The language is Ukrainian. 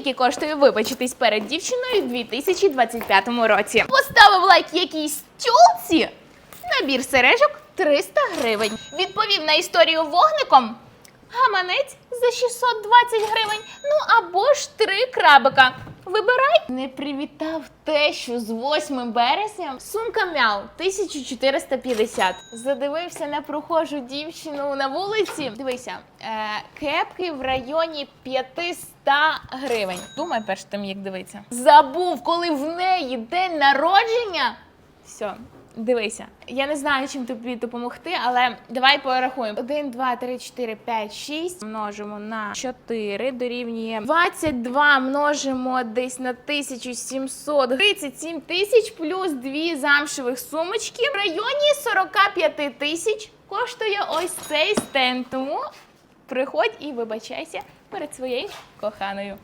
Скільки коштує вибачитись перед дівчиною в 2025 році? Поставив лайк якійсь тюлці. Набір сережок 300 гривень. Відповів на історію вогником. Гаманець за 620 гривень. Ну або ж три крабика. Вибирай. Не привітав тещу з 8 березня. Сумка мяу 1450. Задивився на прохожу дівчину на вулиці. Дивися, е, кепки в районі 500 гривень. Думай перш тим, як дивиться. Забув, коли в неї день народження. Все, дивися. Я не знаю, чим тобі допомогти, але давай порахуємо. 1, 2, 3, 4, 5, 6 множимо на 4 дорівнює 22 множимо десь на 1700. 37 тисяч плюс дві замшевих сумочки. В районі 45 тисяч коштує ось цей стенд. Тому приходь і вибачайся перед своєю коханою.